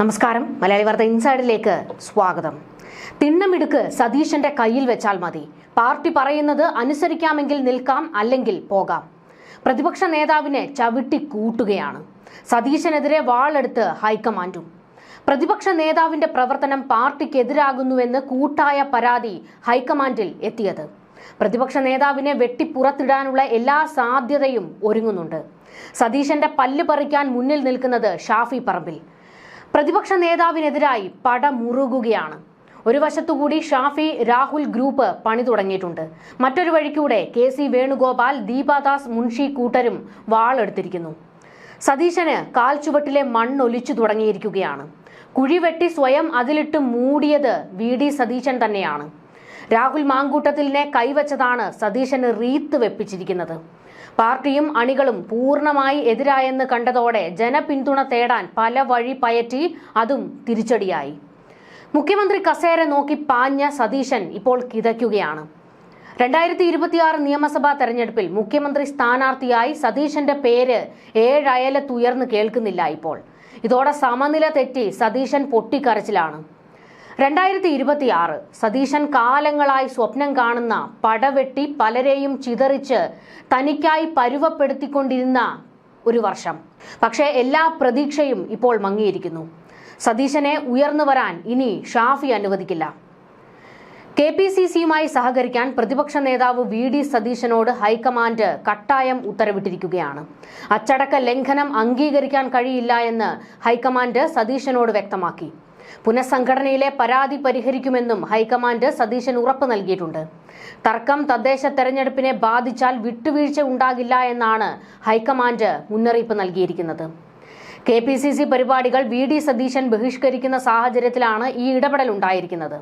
നമസ്കാരം. മലയാളി വാർത്ത ഇൻസൈഡിലേക്ക് സ്വാഗതം. തിണ്ണമിടുക്ക് സതീശന്റെ കയ്യിൽ വെച്ചാൽ മതി. പാർട്ടി പറയുന്നത് അനുസരിക്കാമെങ്കിൽ നിൽക്കാം അല്ലെങ്കിൽ പോകാം. പ്രതിപക്ഷ നേതാവിനെ ചവിട്ടി കൂട്ടുകയാണ്. സതീശനെതിരെ വാളെടുത്ത് ഹൈക്കമാൻഡും. പ്രതിപക്ഷ നേതാവിന്റെ പ്രവർത്തനം പാർട്ടിക്കെതിരാകുന്നുവെന്ന് കൂട്ടായ പരാതി ഹൈക്കമാൻഡിൽ എത്തിയത്. പ്രതിപക്ഷ നേതാവിനെ വെട്ടിപ്പുറത്തിടാനുള്ള എല്ലാ സാധ്യതയും ഒരുങ്ങുന്നുണ്ട്. സതീശന്റെ പല്ല് പറിക്കാൻ മുന്നിൽ നിൽക്കുന്നത് ഷാഫി പറമ്പിൽ. പ്രതിപക്ഷ നേതാവിനെതിരായി പടമുറുകുകയാണ് ഒരു വശത്തുകൂടി ഷാഫി രാഹുൽ ഗ്രൂപ്പ് പണി തുടങ്ങിയിട്ടുണ്ട്. മറ്റൊരു വഴിക്കൂടെ കെ സി വേണുഗോപാൽ ദീപാദാസ് മുൻഷി കൂട്ടരും വാളെടുത്തിരിക്കുന്നു. സതീശന് കാൽച്ചുവട്ടിലെ മണ്ണൊലിച്ചു തുടങ്ങിയിരിക്കുകയാണ്. കുഴിവെട്ടി സ്വയം അതിലിട്ട് മൂടിയത് വി ഡി സതീശൻ തന്നെയാണ്. രാഹുൽ മാങ്കൂട്ടത്തിലിനെ കൈവച്ചതാണ് സതീശന് റീത്ത് വെപ്പിച്ചിരിക്കുന്നത്. പാർട്ടിയും അണികളും പൂർണമായി എതിരായെന്ന് കണ്ടതോടെ ജനപിന്തുണ തേടാൻ പല വഴി പയറ്റി അതും തിരിച്ചടിയായി. മുഖ്യമന്ത്രി കസേര നോക്കി പാഞ്ഞ സതീശൻ ഇപ്പോൾ കിതയ്ക്കുകയാണ്. രണ്ടായിരത്തി ഇരുപത്തിയാറ് നിയമസഭാ തെരഞ്ഞെടുപ്പിൽ മുഖ്യമന്ത്രി സ്ഥാനാർത്ഥിയായി സതീശന്റെ പേര് ഏഴയലത്തുയർന്ന് കേൾക്കുന്നില്ല ഇപ്പോൾ. ഇതോടെ സമനില തെറ്റി സതീശൻ പൊട്ടിക്കരച്ചിലാണ്. രണ്ടായിരത്തി ഇരുപത്തിയാറ് സതീശൻ കാലങ്ങളായി സ്വപ്നം കാണുന്ന പടവെട്ടി പലരെയും ചിതറിച്ച് തനിക്കായി പരുവപ്പെടുത്തിക്കൊണ്ടിരുന്ന ഒരു വർഷം. പക്ഷേ എല്ലാ പ്രതീക്ഷയും ഇപ്പോൾ മങ്ങിയിരിക്കുന്നു. സതീശനെ ഉയർന്നു വരാൻ ഇനി ഷാഫി അനുവദിക്കില്ല. കെ പി സി സിയുമായി സഹകരിക്കാൻ പ്രതിപക്ഷ നേതാവ് വി ഡി സതീശനോട് ഹൈക്കമാൻഡ് കട്ടായം ഉത്തരവിട്ടിരിക്കുകയാണ്. അച്ചടക്ക ലംഘനം അംഗീകരിക്കാൻ കഴിയില്ല എന്ന് ഹൈക്കമാൻഡ് സതീശനോട് വ്യക്തമാക്കി. പുനഃസംഘടനയിലെ പരാതി പരിഹരിക്കുമെന്നും ഹൈക്കമാൻഡ് സതീശൻ ഉറപ്പ് നൽകിയിട്ടുണ്ട്. തർക്കം തദ്ദേശ തെരഞ്ഞെടുപ്പിനെ ബാധിച്ചാൽ വിട്ടുവീഴ്ച ഉണ്ടാകില്ല എന്നാണ് ഹൈക്കമാൻഡ് മുന്നറിയിപ്പ് നൽകിയിരിക്കുന്നത്. കെ പി സി സി പരിപാടികൾ വി ഡി സതീശൻ ബഹിഷ്കരിക്കുന്ന സാഹചര്യത്തിലാണ് ഈ ഇടപെടൽ ഉണ്ടായിരിക്കുന്നത്.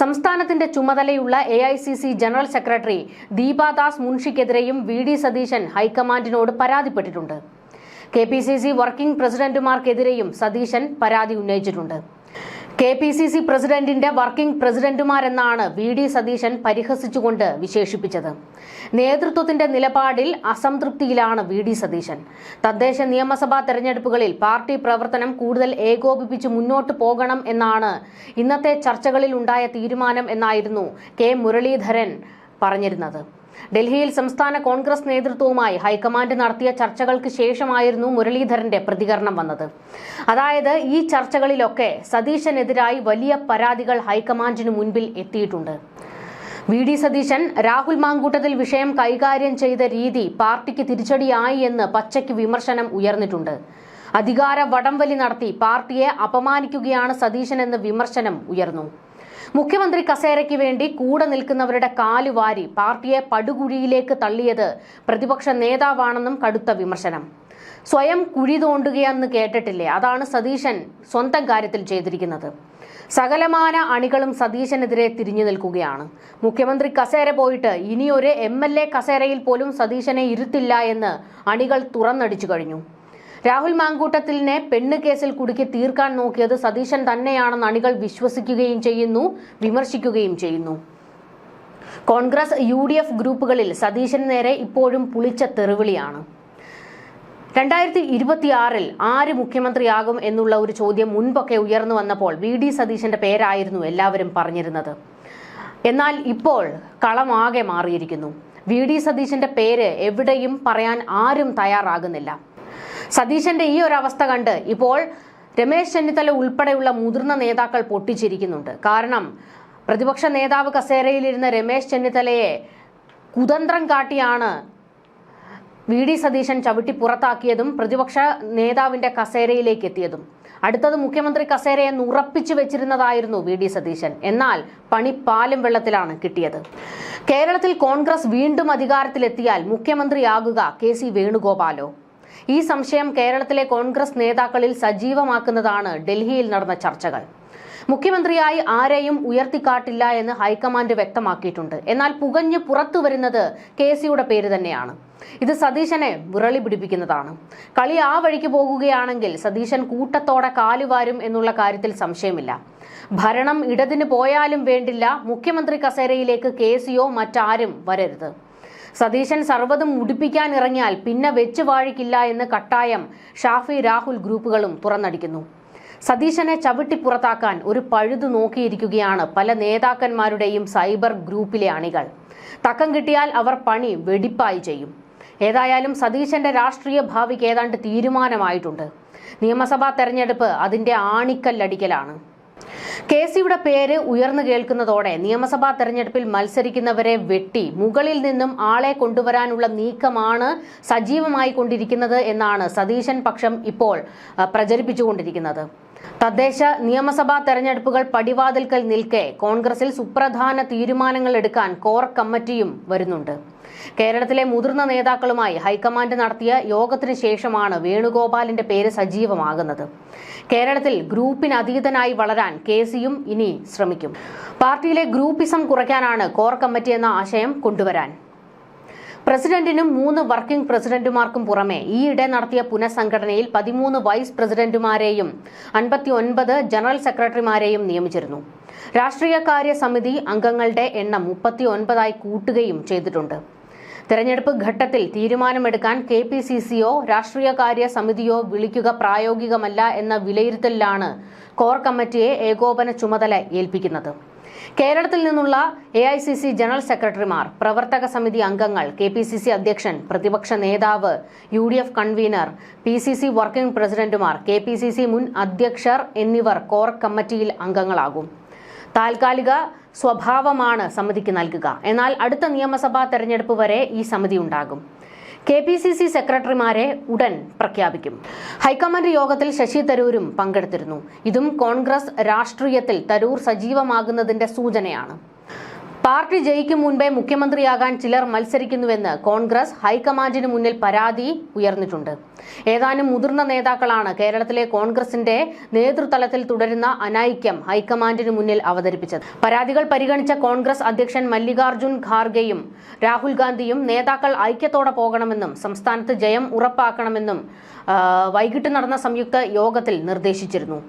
സംസ്ഥാനത്തിന്റെ ചുമതലയുള്ള A I C C general secretary Deepa Das മുൻഷിക്കെതിരെയും V D Satheesan ഹൈക്കമാൻഡിനോട് പരാതിപ്പെട്ടിട്ടുണ്ട്. K P C C working പ്രസിഡന്റുമാർക്കെതിരെയും Satheesan പരാതി ഉന്നയിച്ചിട്ടുണ്ട്. കെ പി സി സി പ്രസിഡന്റിന്റെ വർക്കിംഗ് പ്രസിഡന്റുമാരെന്നാണ് വി ഡി സതീശൻ പരിഹസിച്ചുകൊണ്ട് വിശേഷിപ്പിച്ചത്. നേതൃത്വത്തിന്റെ നിലപാടിൽ അസംതൃപ്തിയിലാണ് വി ഡി സതീശൻ. തദ്ദേശ നിയമസഭാ തെരഞ്ഞെടുപ്പുകളിൽ പാർട്ടി പ്രവർത്തനം കൂടുതൽ ഏകോപിപ്പിച്ച് മുന്നോട്ട് പോകണം എന്നാണ് ഇന്നത്തെ ചർച്ചകളിൽ ഉണ്ടായ തീരുമാനം എന്നായിരുന്നു കെ മുരളീധരൻ പറഞ്ഞിരുന്നത്. ഡൽഹിയിൽ സംസ്ഥാന കോൺഗ്രസ് നേതൃത്വവുമായി ഹൈക്കമാൻഡ് നടത്തിയ ചർച്ചകൾക്ക് ശേഷമായിരുന്നു മുരളീധരന്റെ പ്രതികരണം വന്നത്. അതായത് ഈ ചർച്ചകളിലൊക്കെ സതീശനെതിരായി വലിയ പരാതികൾ ഹൈക്കമാൻഡിന് മുൻപിൽ എത്തിയിട്ടുണ്ട്. വി ഡി സതീശൻ രാഹുൽ മാങ്കൂട്ടത്തിൽ വിഷയം കൈകാര്യം ചെയ്ത രീതി പാർട്ടിക്ക് തിരിച്ചടിയായി എന്ന് പച്ചയ്ക്ക് വിമർശനം ഉയർന്നിട്ടുണ്ട്. അധികാര വടംവലി നടത്തി പാർട്ടിയെ അപമാനിക്കുകയാണ് സതീശൻ എന്ന വിമർശനം ഉയർന്നു. മുഖ്യമന്ത്രി കസേരയ്ക്ക് വേണ്ടി കൂടെ നിൽക്കുന്നവരുടെ കാലുവാരി പാർട്ടിയെ പടുകുഴിയിലേക്ക് തള്ളിയത് പ്രതിപക്ഷ നേതാവാണെന്നും കടുത്ത വിമർശനം. സ്വയം കുഴി തോണ്ടുകയെന്ന് കേട്ടിട്ടില്ലേ? അതാണ് സതീശൻ സ്വന്തം കാര്യത്തിൽ ചെയ്തിരിക്കുന്നത്. സകലമാന അണികളും സതീശനെതിരെ തിരിഞ്ഞു നിൽക്കുകയാണ്. മുഖ്യമന്ത്രി കസേര പോയിട്ട് ഇനിയൊരു എം എൽ എ കസേരയിൽ പോലും സതീശനെ ഇരുത്തില്ല എന്ന് അണികൾ തുറന്നടിച്ചു കഴിഞ്ഞു. രാഹുൽ മാങ്കൂട്ടത്തിലിനെ പെണ്ണ് കേസിൽ കുടുക്കി തീർക്കാൻ നോക്കിയത് സതീശൻ തന്നെയാണെന്ന് അണികൾ വിശ്വസിക്കുകയും ചെയ്യുന്നു വിമർശിക്കുകയും ചെയ്യുന്നു. കോൺഗ്രസ് യു ഡി എഫ് ഗ്രൂപ്പുകളിൽ സതീശന് നേരെ ഇപ്പോഴും പുളിച്ച തെറിവിളിയാണ്. രണ്ടായിരത്തി ഇരുപത്തിയാറിൽ ആര് മുഖ്യമന്ത്രിയാകും എന്നുള്ള ഒരു ചോദ്യം മുൻപൊക്കെ ഉയർന്നു വന്നപ്പോൾ വി ഡി സതീശന്റെ പേരായിരുന്നു എല്ലാവരും പറഞ്ഞിരുന്നത്. എന്നാൽ ഇപ്പോൾ കളമാകെ മാറിയിരിക്കുന്നു. വി ഡി സതീശന്റെ പേര് എവിടെയും പറയാൻ ആരും തയ്യാറാകുന്നില്ല. സതീശന്റെ ഈ ഒരു അവസ്ഥ കണ്ട് ഇപ്പോൾ രമേശ് ചെന്നിത്തല ഉൾപ്പെടെയുള്ള മുതിർന്ന നേതാക്കൾ പൊട്ടിച്ചിരിക്കുന്നുണ്ട്. കാരണം പ്രതിപക്ഷ നേതാവ് കസേരയിലിരുന്ന രമേശ് ചെന്നിത്തലയെ കുതന്ത്രം കാട്ടിയാണ് വി ഡി സതീശൻ ചവിട്ടി പുറത്താക്കിയതും പ്രതിപക്ഷ നേതാവിന്റെ കസേരയിലേക്ക് എത്തിയതും. അടുത്തത് മുഖ്യമന്ത്രി കസേരയെന്ന് ഉറപ്പിച്ചു വെച്ചിരുന്നതായിരുന്നു വി ഡി സതീശൻ. എന്നാൽ പണി പാലും വെള്ളത്തിലാണ് കിട്ടിയത്. കേരളത്തിൽ കോൺഗ്രസ് വീണ്ടും അധികാരത്തിലെത്തിയാൽ മുഖ്യമന്ത്രിയാകുക കെ സി വേണുഗോപാലോ. ഈ സംശയം കേരളത്തിലെ കോൺഗ്രസ് നേതാക്കളിൽ സജീവമാക്കുന്നതാണ് ഡൽഹിയിൽ നടന്ന ചർച്ചകൾ. മുഖ്യമന്ത്രിയായി ആരെയും ഉയർത്തിക്കാട്ടില്ല എന്ന് ഹൈക്കമാൻഡ് വ്യക്തമാക്കിയിട്ടുണ്ട്. എന്നാൽ പുകഞ്ഞ് പുറത്തു വരുന്നത് കെ സിയുടെ പേര് തന്നെയാണ്. ഇത് സതീശനെ വിറളി പിടിപ്പിക്കുന്നതാണ്. കളി ആ വഴിക്ക് പോകുകയാണെങ്കിൽ സതീശൻ കൂട്ടത്തോടെ കാലുവാരും എന്നുള്ള കാര്യത്തിൽ സംശയമില്ല. ഭരണം ഇടതിന് പോയാലും വേണ്ടില്ല മുഖ്യമന്ത്രി കസേരയിലേക്ക് കെ സിയോ മറ്റാരും വരരുത്. സതീശൻ സർവതും മുടിപ്പിക്കാൻ ഇറങ്ങിയാൽ പിന്നെ വെച്ച് വാഴിക്കില്ല എന്ന് കട്ടായം ഷാഫി രാഹുൽ ഗ്രൂപ്പുകളും തുറന്നടിക്കുന്നു. സതീശനെ ചവിട്ടി പുറത്താക്കാൻ ഒരു പഴുതു നോക്കിയിരിക്കുകയാണ് പല നേതാക്കന്മാരുടെയും സൈബർ ഗ്രൂപ്പിലെ അണികൾ. തക്കം കിട്ടിയാൽ അവർ പണി വെടിപ്പായി ചെയ്യും. ഏതായാലും സതീശന്റെ രാഷ്ട്രീയ ഭാവിക്ക് ഏതാണ്ട് തീരുമാനമായിട്ടുണ്ട്. നിയമസഭാ തെരഞ്ഞെടുപ്പ് അതിന്റെ ആണിക്കല്ലടിക്കലാണ്. കെ സിയുടെ പേര് ഉയർന്നു കേൾക്കുന്നതോടെ നിയമസഭാ തെരഞ്ഞെടുപ്പിൽ മത്സരിക്കുന്നവരെ വെട്ടി മുകളിൽ നിന്നും ആളെ കൊണ്ടുവരാനുള്ള നീക്കമാണ് സജീവമായി കൊണ്ടിരിക്കുന്നത് എന്നാണ് സതീശൻ പക്ഷം ഇപ്പോൾ പ്രചരിപ്പിച്ചുകൊണ്ടിരിക്കുന്നത്. തദ്ദേശ നിയമസഭാ തെരഞ്ഞെടുപ്പുകൾ പടിവാതിൽക്കൽ നിൽക്കെ കോൺഗ്രസിൽ സുപ്രധാന തീരുമാനങ്ങൾ എടുക്കാൻ കോർ കമ്മിറ്റിയും വരുന്നുണ്ട്. കേരളത്തിലെ മുതിർന്ന നേതാക്കളുമായി ഹൈക്കമാൻഡ് നടത്തിയ യോഗത്തിന് ശേഷമാണ് വേണുഗോപാലിന്റെ പേര് സജീവമാകുന്നത്. കേരളത്തിൽ ഗ്രൂപ്പിന് അതീതനായി വളരാൻ കെ സിയും ഇനി ശ്രമിക്കും. പാർട്ടിയിലെ ഗ്രൂപ്പിസം കുറയ്ക്കാനാണ് കോർ കമ്മിറ്റി എന്ന ആശയം കൊണ്ടുവരാൻ. പ്രസിഡന്റിനും മൂന്ന് വർക്കിംഗ് പ്രസിഡന്റുമാർക്കും പുറമെ ഈയിടെ നടത്തിയ പുനഃസംഘടനയിൽ പതിമൂന്ന് വൈസ് പ്രസിഡന്റുമാരെയും അൻപത്തി ഒൻപത് ജനറൽ സെക്രട്ടറിമാരെയും നിയമിച്ചിരുന്നു. രാഷ്ട്രീയകാര്യ സമിതി അംഗങ്ങളുടെ എണ്ണം മുപ്പത്തി ഒൻപതായി കൂട്ടുകയും ചെയ്തിട്ടുണ്ട്. തെരഞ്ഞെടുപ്പ് ഘട്ടത്തിൽ തീരുമാനമെടുക്കാൻ കെ പി സി സിയോ രാഷ്ട്രീയകാര്യ സമിതിയോ വിളിക്കുക പ്രായോഗികമല്ല എന്ന വിലയിരുത്തലിലാണ് കോർ കമ്മിറ്റിയെ ഏകോപന ചുമതല ഏൽപ്പിക്കുന്നത്. കേരളത്തിൽ നിന്നുള്ള A I C C general സെക്രട്ടറിമാർ പ്രവർത്തക സമിതി അംഗങ്ങൾ കെ പി സി സി അധ്യക്ഷൻ പ്രതിപക്ഷ നേതാവ് U D F convener P C C working പ്രസിഡന്റുമാർ കെ പി സി സി മുൻ അധ്യക്ഷർ എന്നിവർ കോർ കമ്മിറ്റിയിൽ അംഗങ്ങളാകും. താൽക്കാലിക സ്വഭാവമാണ് സമിതിക്ക് നൽകുക. എന്നാൽ അടുത്ത നിയമസഭാ തെരഞ്ഞെടുപ്പ് വരെ ഈ സമിതി ഉണ്ടാകും. കെ പി സി സി സെക്രട്ടറിമാരെ ഉടൻ പ്രഖ്യാപിക്കും. ഹൈക്കമാൻഡ് യോഗത്തിൽ ശശി തരൂരും പങ്കെടുത്തിരുന്നു. ഇതും കോൺഗ്രസ് രാഷ്ട്രീയത്തിൽ തരൂർ സജീവമാകുന്നതിന്റെ സൂചനയാണ്. പാർട്ടി ജയിക്കും മുൻപേ മുഖ്യമന്ത്രിയാകാൻ ചിലർ മത്സരിക്കുന്നുവെന്ന് കോൺഗ്രസ് ഹൈക്കമാൻഡിന് മുന്നിൽ പരാതി ഉയർന്നിട്ടുണ്ട്. ഏതാനും മുതിർന്ന നേതാക്കളാണ് കേരളത്തിലെ കോൺഗ്രസിന്റെ നേതൃതലത്തിൽ തുടരുന്ന അനൈക്യം ഹൈക്കമാൻഡിന് മുന്നിൽ അവതരിപ്പിച്ചത്. പരാതികൾ പരിഗണിച്ച കോൺഗ്രസ് അധ്യക്ഷൻ മല്ലികാർജുൻ ഖാർഗെയും രാഹുൽ ഗാന്ധിയും നേതാക്കൾ ഐക്യത്തോടെ പോകണമെന്നും സംസ്ഥാനത്ത് ജയം ഉറപ്പാക്കണമെന്നും വൈകിട്ട് നടന്ന സംയുക്ത യോഗത്തിൽ നിർദ്ദേശിച്ചിരുന്നു.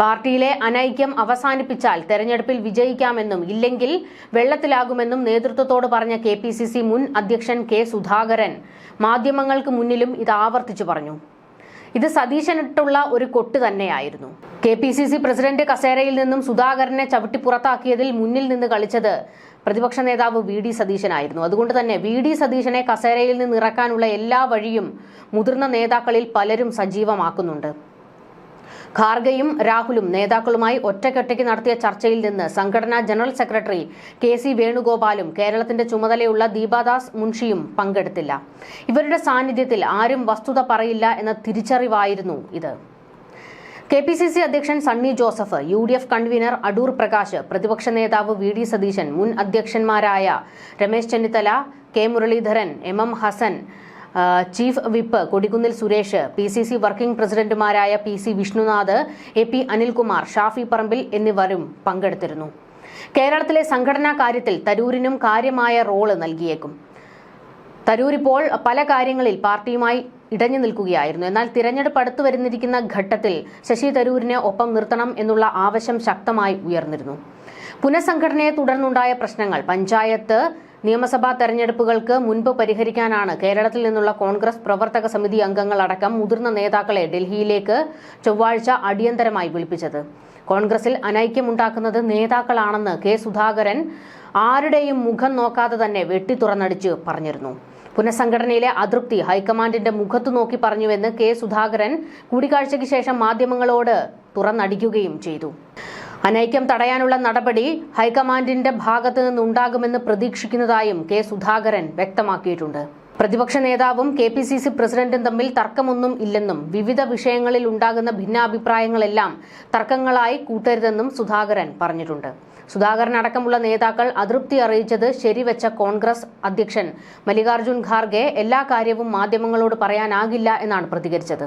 പാർട്ടിയിലെ അനൈക്യം അവസാനിപ്പിച്ചാൽ തെരഞ്ഞെടുപ്പിൽ വിജയിക്കാമെന്നും ഇല്ലെങ്കിൽ വെള്ളത്തിലാകുമെന്നും നേതൃത്വത്തോട് പറഞ്ഞ കെ മുൻ അധ്യക്ഷൻ കെ സുധാകരൻ മാധ്യമങ്ങൾക്ക് മുന്നിലും ഇത് ആവർത്തിച്ചു പറഞ്ഞു. ഇത് സതീശനിട്ടുള്ള ഒരു കൊട്ട് തന്നെയായിരുന്നു. K P C C president കസേരയിൽ നിന്നും സുധാകരനെ ചവിട്ടി പുറത്താക്കിയതിൽ മുന്നിൽ നിന്ന് കളിച്ചത് പ്രതിപക്ഷ നേതാവ് വി ഡി സതീശനായിരുന്നു. അതുകൊണ്ട് തന്നെ വി ഡി സതീശനെ കസേരയിൽ നിന്ന് ഇറക്കാനുള്ള എല്ലാ വഴിയും മുതിർന്ന നേതാക്കളിൽ പലരും സജീവമാക്കുന്നുണ്ട്. ഖാർഗെയും രാഹുലും നേതാക്കളുമായി ഒറ്റയ്ക്കൊറ്റയ്ക്ക് നടത്തിയ ചർച്ചയിൽ നിന്ന് സംഘടനാ ജനറൽ സെക്രട്ടറി കെ സി വേണുഗോപാലും കേരളത്തിന്റെ ചുമതലയുള്ള ദീപാദാസ് മുൻഷിയും പങ്കെടുത്തില്ല. ഇവരുടെ സാന്നിധ്യത്തിൽ ആരും വസ്തുത പറയില്ല എന്ന തിരിച്ചറിവായിരുന്നു ഇത്. കെ പി സി സി അധ്യക്ഷൻ Sunny Joseph U D F convener Adoor Prakash പ്രതിപക്ഷ നേതാവ് വി ഡി സതീശൻ മുൻ അധ്യക്ഷന്മാരായ Ramesh Chennithala K Muraleedharan M M Hassan chief whip Kodikunnil Suresh P C C working പ്രസിഡന്റുമാരായ P C Vishnunath A P Anilkumar Shafi Parambil എന്നിവരും പങ്കെടുത്തിരുന്നു. കേരളത്തിലെ സംഘടനാ കാര്യത്തിൽ തരൂരിനും കാര്യമായ റോൾ നൽകിയേക്കും. തരൂർ ഇപ്പോൾ പല കാര്യങ്ങളിൽ പാർട്ടിയുമായി ഇടഞ്ഞു നിൽക്കുകയായിരുന്നു. എന്നാൽ തിരഞ്ഞെടുപ്പ് അടുത്തു വരുന്നിരിക്കുന്ന ഘട്ടത്തിൽ ശശി തരൂരിനെ ഒപ്പം നിർത്തണം എന്നുള്ള ആവശ്യം ശക്തമായി ഉയർന്നിരുന്നു. പുനഃസംഘടനയെ തുടർന്നുണ്ടായ പ്രശ്നങ്ങൾ പഞ്ചായത്ത് നിയമസഭാ തെരഞ്ഞെടുപ്പുകൾക്ക് മുൻപ് പരിഹരിക്കാനാണ് കേരളത്തിൽ നിന്നുള്ള കോൺഗ്രസ് പ്രവർത്തക സമിതി അംഗങ്ങൾ അടക്കം മുതിർന്ന നേതാക്കളെ ഡൽഹിയിലേക്ക് ചൊവ്വാഴ്ച അടിയന്തരമായി വിളിപ്പിച്ചത്. കോൺഗ്രസിൽ അനൈക്യമുണ്ടാക്കുന്നത് നേതാക്കളാണെന്ന് കെ സുധാകരൻ ആരുടെയും മുഖം നോക്കാതെ തന്നെ വെട്ടി തുറന്നടിച്ച് പറഞ്ഞിരുന്നു. പുനഃസംഘടനയിലെ അതൃപ്തി ഹൈക്കമാൻഡിന്റെ മുഖത്തു നോക്കി പറഞ്ഞുവെന്ന് കെ സുധാകരൻ കൂടിക്കാഴ്ചയ്ക്ക് ശേഷം മാധ്യമങ്ങളോട് തുറന്നടിക്കുകയും ചെയ്തു. അനൈക്യം തടയാനുള്ള നടപടി ഹൈക്കമാൻഡിന്റെ ഭാഗത്തു നിന്നുണ്ടാകുമെന്ന് പ്രതീക്ഷിക്കുന്നതായും കെ സുധാകരൻ വ്യക്തമാക്കിയിട്ടുണ്ട്. പ്രതിപക്ഷ നേതാവും കെ പി സി സി പ്രസിഡന്റും തമ്മിൽ തർക്കമൊന്നും ഇല്ലെന്നും വിവിധ വിഷയങ്ങളിൽ ഉണ്ടാകുന്ന ഭിന്നാഭിപ്രായങ്ങളെല്ലാം തർക്കങ്ങളായി കൂട്ടരുതെന്നും സുധാകരൻ പറഞ്ഞിട്ടുണ്ട്. സുധാകരൻ അടക്കമുള്ള നേതാക്കൾ അതൃപ്തി അറിയിച്ചത് ശരിവെച്ച കോൺഗ്രസ് അധ്യക്ഷൻ മല്ലികാർജുൻ ഖാർഗെ എല്ലാ കാര്യവും മാധ്യമങ്ങളോട് പറയാനാകില്ല എന്നാണ് പ്രതികരിച്ചത്.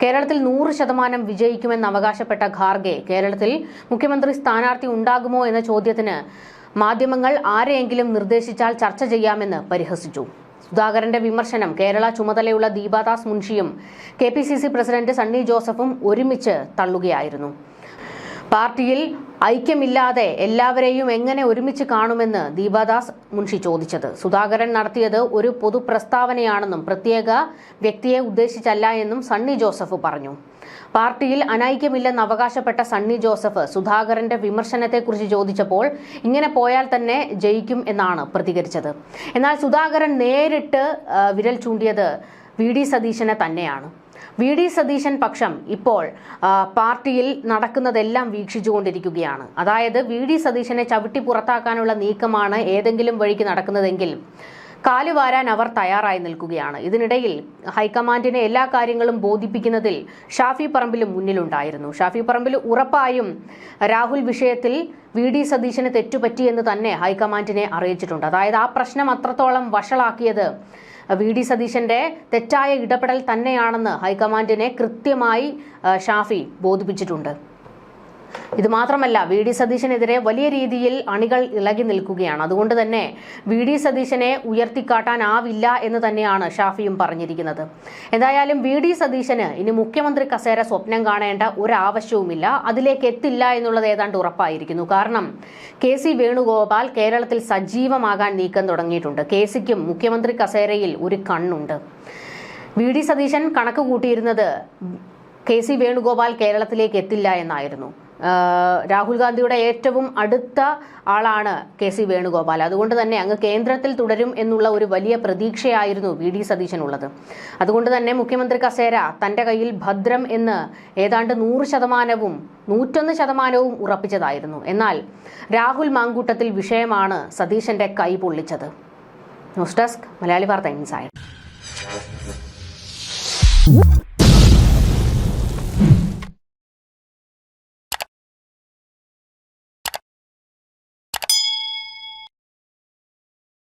കേരളത്തിൽ നൂറ് ശതമാനം വിജയിക്കുമെന്ന് അവകാശപ്പെട്ട ഖാർഗെ കേരളത്തിൽ മുഖ്യമന്ത്രി സ്ഥാനാർത്ഥി ഉണ്ടാകുമോ എന്ന ചോദ്യത്തിന് മാധ്യമങ്ങൾ ആരെയെങ്കിലും നിർദ്ദേശിച്ചാൽ ചർച്ച ചെയ്യാമെന്ന് പരിഹസിച്ചു. സുധാകരന്റെ വിമർശനം കേരള ചുമതലയുള്ള Deepa Das മുൻഷിയും K P C C president Sunny ജോസഫും ഒരുമിച്ച് തള്ളുകയായിരുന്നു. പാർട്ടിയിൽ ഐക്യമില്ലാതെ എല്ലാവരെയും എങ്ങനെ ഒരുമിച്ച് കാണുമെന്ന് ദീപാദാസ് മുൻഷി ചോദിച്ചത്. സുധാകരൻ നടത്തിയത് ഒരു പൊതുപ്രസ്താവനയാണെന്നും പ്രത്യേക വ്യക്തിയെ ഉദ്ദേശിച്ചല്ല എന്നും സണ്ണി ജോസഫ് പറഞ്ഞു. പാർട്ടിയിൽ അനൈക്യമില്ലെന്ന് അവകാശപ്പെട്ട സണ്ണി ജോസഫ് സുധാകരന്റെ വിമർശനത്തെക്കുറിച്ച് ചോദിച്ചപ്പോൾ ഇങ്ങനെ പോയാൽ തന്നെ ജയിക്കും എന്നാണ് പ്രതികരിച്ചത്. എന്നാൽ സുധാകരൻ നേരിട്ട് വിരൽ ചൂണ്ടിയത് വി. ഡി. സതീശനെ തന്നെയാണ്. വി ഡി സതീശൻ പക്ഷം ഇപ്പോൾ പാർട്ടിയിൽ നടക്കുന്നതെല്ലാം വീക്ഷിച്ചുകൊണ്ടിരിക്കുകയാണ്. അതായത് വി ഡി സതീശനെ ചവിട്ടി പുറത്താക്കാനുള്ള നീക്കമാണ് ഏതെങ്കിലും വഴിക്ക് നടക്കുന്നതെങ്കിൽ കാലുവാരാൻ അവർ തയ്യാറായി നിൽക്കുകയാണ്. ഇതിനിടയിൽ ഹൈക്കമാൻഡിനെ എല്ലാ കാര്യങ്ങളും ബോധിപ്പിക്കുന്നതിൽ ഷാഫി പറമ്പിൽ മുന്നിലുണ്ടായിരുന്നു. ഷാഫി പറമ്പിൽ ഉറപ്പായും രാഹുൽ വിഷയത്തിൽ വി ഡി സതീശന് തെറ്റുപറ്റിയെന്ന് തന്നെ ഹൈക്കമാൻഡിനെ അറിയിച്ചിട്ടുണ്ട്. അതായത് ആ പ്രശ്നം അത്രത്തോളം വഷളാക്കിയത് വി ഡി സതീശന്റെ തെറ്റായ ഇടപെടൽ തന്നെയാണെന്ന് ഹൈക്കമാൻഡിനെ കൃത്യമായി ഷാഫി ബോധിപ്പിച്ചിട്ടുണ്ട്. ഇത് മാത്രമല്ല വി ഡി സതീശനെതിരെ വലിയ രീതിയിൽ അണികൾ ഇളകി നിൽക്കുകയാണ്. അതുകൊണ്ട് തന്നെ വി ഡി സതീശനെ ഉയർത്തിക്കാട്ടാനാവില്ല എന്ന് തന്നെയാണ് ഷാഫിയും പറഞ്ഞിരിക്കുന്നത്. എന്തായാലും വി ഡി സതീശന് ഇനി മുഖ്യമന്ത്രി കസേര സ്വപ്നം കാണേണ്ട ഒരാവശ്യവുമില്ല. അതിലേക്ക് എത്തില്ല എന്നുള്ളത് ഏതാണ്ട് ഉറപ്പായിരിക്കുന്നു. കാരണം കെ സി വേണുഗോപാൽ കേരളത്തിൽ സജീവമാകാൻ നീക്കം തുടങ്ങിയിട്ടുണ്ട്. കെ സിക്കും മുഖ്യമന്ത്രി കസേരയിൽ ഒരു കണ്ണുണ്ട്. വി ഡി സതീശൻ കണക്ക് കൂട്ടിയിരുന്നത് കെ സി വേണുഗോപാൽ കേരളത്തിലേക്ക് എത്തില്ല എന്നായിരുന്നു. രാഹുൽ ഗാന്ധിയുടെ ഏറ്റവും അടുത്ത ആളാണ് കെ സി വേണുഗോപാൽ. അതുകൊണ്ട് തന്നെ അങ്ങ് കേന്ദ്രത്തിൽ തുടരും എന്നുള്ള ഒരു വലിയ പ്രതീക്ഷയായിരുന്നു വി ഡി സതീശനുള്ളത്. അതുകൊണ്ട് തന്നെ മുഖ്യമന്ത്രി കസേര തന്റെ കയ്യിൽ ഭദ്രം എന്ന് ഏതാണ്ട് നൂറ് ശതമാനവും നൂറ്റൊന്ന് ശതമാനവും ഉറപ്പിച്ചതായിരുന്നു. എന്നാൽ രാഹുൽ മാങ്കൂട്ടത്തിൽ വിഷയമാണ് സതീശന്റെ കൈ പൊള്ളിച്ചത്. ന്യൂസ് ഡെസ്ക് മലയാളി വാർത്ത ഇൻസൈഡ്.